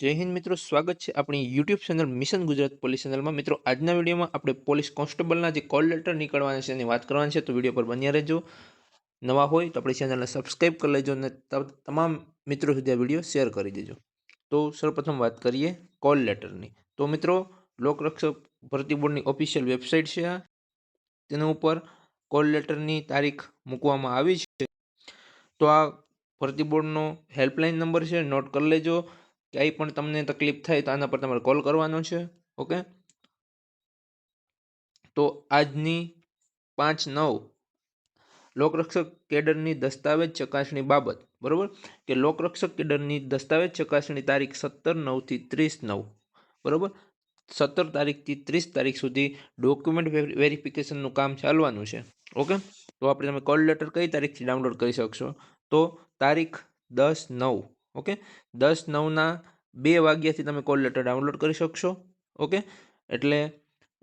જય હિન્દ મિત્રો, સ્વાગત છે આપણી YouTube channel mission Gujarat police ચેનલમાં મિત્રો, આજના વિડીયોમાં આપણે પોલીસ કોન્સ્ટેબલના જે કોલ લેટર નીકળવાના છે એની વાત કરવાની છે, તો વીડિયો પર બન્યા રહેજો. નવા હોય તો આપણી ચેનલને સબસ્ક્રાઈબ કરી લેજો અને તમામ મિત્રો સુધી આ વીડિયો શેર કરી દેજો. તો સૌપ્રથમ વાત કરીએ કોલ લેટરની તો મિત્રો લોકરક્ષક ભરતી બોર્ડની ઓફિશિયલ વેબસાઇટ છે આ. તેના ઉપર કોલ લેટરની તારીખ મૂકવામાં આવી છે. તો આ ભરતી બોર્ડનો હેલ્પલાઇન નંબર છે નોટ કરી લેજો. ક્યાંય પણ તમને તકલીફ થાય તો આના પર તમારે કોલ કરવાનો છે ઓકે તો આજની પાંચ નવ લોકરક્ષક કેડરની દસ્તાવેજ ચકાસણી બાબત, બરાબર? કે લોકરક્ષક કેડરની દસ્તાવેજ ચકાસણી તારીખ સત્તર નવથી ત્રીસ નવ, બરાબર? સત્તર તારીખથી ત્રીસ તારીખ સુધી ડોક્યુમેન્ટ વેરિફિકેશનનું કામ ચાલવાનું છે ઓકે તો આપણે તમે કોલ લેટર કઈ તારીખથી ડાઉનલોડ કરી શકશો? તો તારીખ દસ નવ. ઓકે? દસ, નવના બે વાગ્યાથી તમે કોલ લેટર ડાઉનલોડ કરી શકશો, ઓકે? એટલે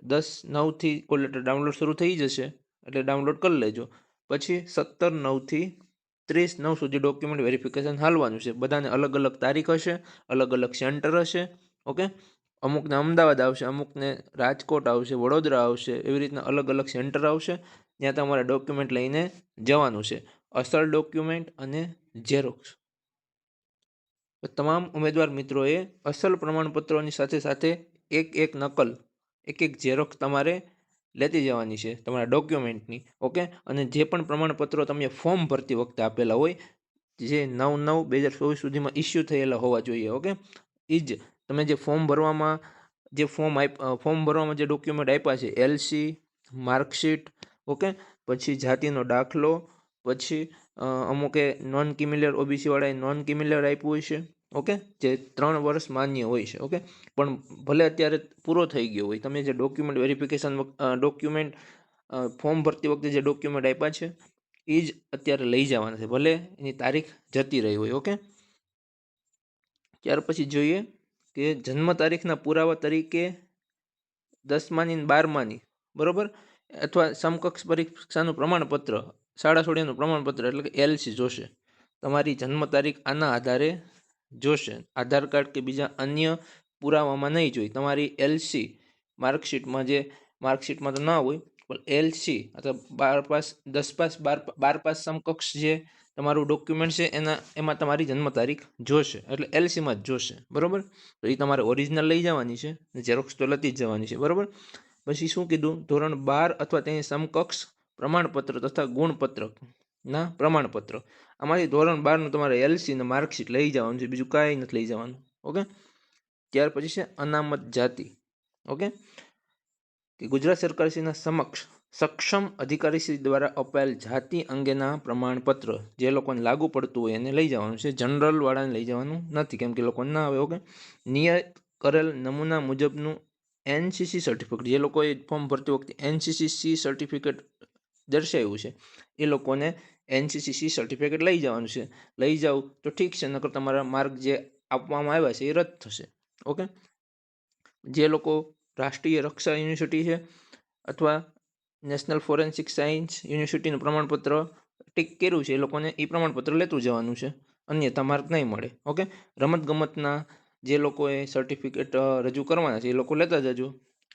દસ, નવથી કોલ લેટર ડાઉનલોડ શરૂ થઈ જશે, એટલે ડાઉનલોડ કરી લેજો. પછી સત્તર, નવથી ત્રીસ, નવ સુધી ડોક્યુમેન્ટ વેરિફિકેશન હાલવાનું છે. બધાને અલગ અલગ તારીખ હશે, અલગ અલગ સેન્ટર હશે, ઓકે? અમુકને અમદાવાદ આવશે, અમુકને રાજકોટ આવશે, વડોદરા આવશે, એવી રીતના અલગ અલગ સેન્ટર આવશે, ત્યાં તમારે ડોક્યુમેન્ટ લઈને જવાનું છે. અસલ ડોક્યુમેન્ટ અને ઝેરોક્સ તો તમામ ઉમેદવાર મિત્રોએ અસલ પ્રમાણપત્રોની સાથે સાથે એક એક નકલ, એક એક ઝેરોક્ષ તમારે લેતી જવાની છે, તમારા ડોક્યુમેન્ટની, ઓકે? અને જે પણ પ્રમાણપત્રો તમે ફોર્મ ભરતી વખતે આપેલા હોય, જે નવ નવ બે હજાર ચોવીસ સુધીમાં ઇસ્યુ થયેલા હોવા જોઈએ, ઓકે? એ જ તમે જે ફોર્મ ભરવામાં, જે ફોર્મ આપ ફોર્મ ભરવામાં જે ડોક્યુમેન્ટ આપ્યા છે, એલસી, માર્કશીટ, ઓકે? પછી જાતિનો દાખલો, પછી અમુકે નોન કિમિલર ઓબીસીવાળાએ નોન કિમિલર આપ્યું હોય છે ઓકે? જે ત્રણ વર્ષ માન્ય હોય છે, ઓકે? પણ ભલે અત્યારે પૂરો થઈ ગયો હોય, તમે જે ડોક્યુમેન્ટ વેરિફિકેશન ડોક્યુમેન્ટ ફોર્મ ભરતી વખતે જે ડોક્યુમેન્ટ આપ્યા છે, એ જ અત્યારે લઈ જવાના છે, ભલે એની તારીખ જતી રહી હોય, ઓકે? ત્યાર પછી જોઈએ કે જન્મ તારીખના પુરાવા તરીકે દસમાની બારમાની બરાબર? અથવા સમકક્ષ પરીક્ષાનું પ્રમાણપત્ર શાળા છોડ્યાનું પ્રમાણપત્ર એટલે કે એલસી જોશે. તમારી જન્મ તારીખ આના આધારે જોશે. આધાર કાર્ડ કે બીજા અન્ય પુરાવામાં નહીં જોઈ. તમારી એલસી માર્કશીટમાં જે માર્કશીટમાં તો ના હોય, પણ એલસી અથવા બાર પાસ, દસ પાસ, બાર બાર પાસ સમકક્ષ જે તમારું ડોક્યુમેન્ટ છે, એના, એમાં તમારી જન્મ તારીખ જોશે. એટલે એલસીમાં જ જોશે. બરાબર? તો એ તમારે ઓરિજિનલ લઈ જવાની છે અને ઝેરોક્સ તો લતી જ જવાની છે. બરાબર? પછી શું કીધું? ધોરણ બાર અથવા તેની સમકક્ષ પ્રમાણપત્ર તથા ગુણપત્રક. ના, પ્રમાણપત્ર. આમાંથી ધોરણ બારનું તમારે એલસી ને માર્કશીટ લઈ જવાનું છે, બીજું કાંઈ નથી લઈ જવાનું. ઓકે? ત્યાર પછી છે અનામત જાતિ. ઓકે? કે ગુજરાત સરકારશ્રીના સમક્ષ સક્ષમ અધિકારીશ્રી દ્વારા અપાયેલ જાતિ અંગેના પ્રમાણપત્ર જે લોકોને લાગુ પડતું હોય એને લઈ જવાનું છે. જનરલવાળાને લઈ જવાનું નથી, કેમ કે લોકોને ના આવે, ઓકે? નિયત કરેલ નમૂના મુજબનું એનસીસી સર્ટિફિકેટ જે લોકોએ ફોર્મ ભરતી વખતે એનસીસી સર્ટિફિકેટ દર્શાવ્યું છે, એ લોકોને એનસીસી સી સર્ટિફિકેટ લઈ જવાનું છે. લઈ જાઓ તો ઠીક છે, નકર તમારા માર્ક જે આપવામાં આવ્યા છે એ રદ થશે. ઓકે જે લોકો રાષ્ટ્રીય રક્ષા યુનિવર્સિટી છે અથવા નેશનલ ફોરેન્સિક સાયન્સ યુનિવર્સિટીનું પ્રમાણપત્ર ટીક કર્યું છે એ લોકોને એ પ્રમાણપત્ર લેતું જવાનું છે. અન્યથા માર્ક નહીં મળે. ઓકે રમતગમતના જે લોકોએ સર્ટિફિકેટ રજૂ કરવાના છે એ લોકો લેતા જજો.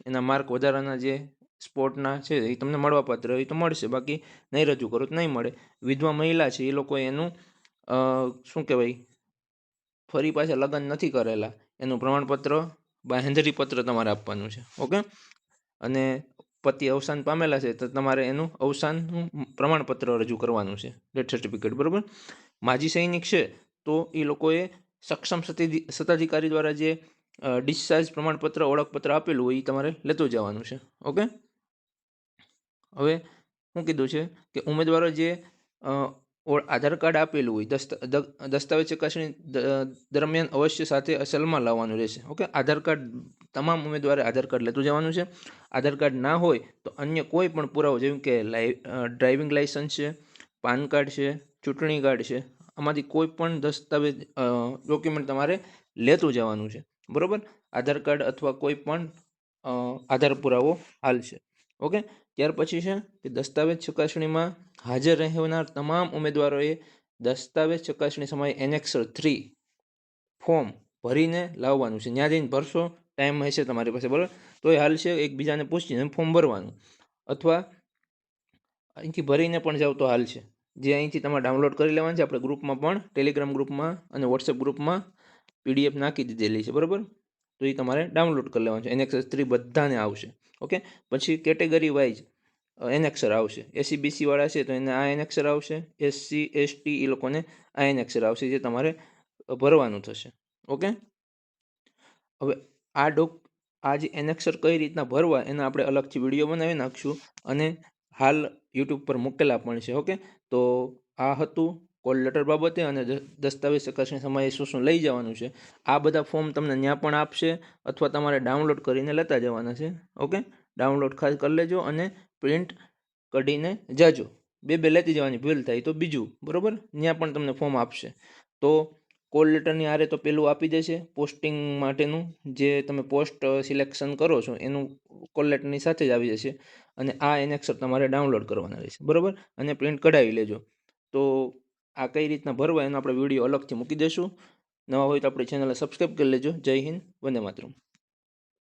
એના માર્ક વધારાના જે સ્પોર્ટના છે, એ તમને મળવાપાત્ર એ તો મળશે. બાકી નહીં રજૂ કરો તો નહીં મળે. વિધવા મહિલા છે, એ લોકો એનું શું કહેવાય, ફરી પાછા લગ્ન નથી કરેલા. એનું પ્રમાણપત્ર બાંહેધરી પત્ર તમારે આપવાનું છે. ઓકે? અને પતિ અવસાન પામેલા છે, તો તમારે એનું અવસાનનું પ્રમાણપત્ર રજૂ કરવાનું છે, ડેથ સર્ટિફિકેટ બરાબર? માજી સૈનિક છે, તો એ લોકોએ સક્ષમ સતી સત્તાધિકારી દ્વારા જે ડિસ્ચાર્જ પ્રમાણપત્ર, ઓળખપત્ર આપેલું હોય એ તમારે લેતું જવાનું છે. ઓકે? હવે શું કીધું છે કે ઉમેદવારો જે આધાર કાર્ડ આપેલું હોય દસ્તાવેજ ચકાસણી દરમિયાન અવશ્ય સાથે અસલમાં લાવવાનું રહેશે. ઓકે? આધાર કાર્ડ, તમામ ઉમેદવારે આધાર કાર્ડ લેતું જવાનું છે. આધાર કાર્ડ ના હોય તો અન્ય કોઈ પણ પુરાવો, જેમ કે ડ્રાઇવિંગ લાઇસન્સ છે, પાન કાર્ડ છે, ચૂંટણી કાર્ડ છે, આમાંથી કોઈ પણ દસ્તાવેજ ડોક્યુમેન્ટ તમારે લેતું જવાનું છે. બરાબર? આધાર કાર્ડ અથવા કોઈ પણ આધાર પુરાવો હાલશે ઓકે? ત્યાર પછી છે કે દસ્તાવેજ ચકાસણીમાં હાજર રહેનાર તમામ ઉમેદવારોએ દસ્તાવેજ ચકાસણી સમયે એનેક્સર થ્રી ફોર્મ ભરીને લાવવાનું છે. ત્યાં જઈને ભરશો, ટાઈમ હશે તમારી પાસે, બરાબર? તો એ હાલ છે, એકબીજાને પૂછીને ફોર્મ ભરવાનું. અથવા અહીંથી ભરીને પણ જાવ તો હાલ છે. જે અહીંથી તમારે ડાઉનલોડ કરી લેવાનું છે, આપણે ગ્રુપમાં પણ, ટેલિગ્રામ ગ્રુપમાં અને વોટ્સએપ ગ્રુપમાં પીડીએફ નાખી દીધેલી છે, બરાબર? તો એ તમારે ડાઉનલોડ કરી લેવાનું છે. એનએક્સએસ થ્રી બધાને આવશે. ઓકે? પછી કેટેગરી વાઇઝ એનેક્સર આવશે. એસી બીસી વાળા છે તો એને આ એનેક્સર આવશે. એસસી એસટી એ લોકોને આ એનેક્સર આવશે જે તમારે ભરવાનું થશે. ઓકે? હવે આ ડોક, આ જે એનેક્સર કઈ રીતના ભરવા એના આપણે અલગથી વીડિયો બનાવી નાખશું અને હાલ યુટ્યુબ પર મૂકેલા પણ છે. ઓકે? તો આ હતું કોલ લેટર બાબતે અને દસ્તાવેજ ચકાસણી સમયે શું શું લઈ જવાનું છે, આ બધા ફોર્મ તમને ત્યાં પણ આપશે અથવા તમારે ડાઉનલોડ કરીને લેતા જવાના છે. ઓકે ડાઉનલોડ ખાસ કરી લેજો અને પ્રિન્ટ કઢીને જાજો. બે બે લેતી જવાની ભૂલ થાય તો બીજું, બરાબર? ત્યાં પણ તમને ફોર્મ આપશે. તો કોલ લેટરની આરે તો પેલું આપી દેશે પોસ્ટિંગ માટેનું જે તમે પોસ્ટ સિલેક્શન કરો છો, એનું કોલ લેટરની સાથે જ આવી જશે અને આ એનેક્સર તમારે ડાઉનલોડ કરવાના રહેશે. બરાબર? અને પ્રિન્ટ કઢાવી લેજો. તો આ કઈ રીતના ભરવા એનો આપણે વીડિયો અલગથી મૂકી દઈશું. નવા હોય તો આપણી ચેનલને સબસ્ક્રાઈબ કરી લેજો. જય હિન્દ. વંદે માતરમ.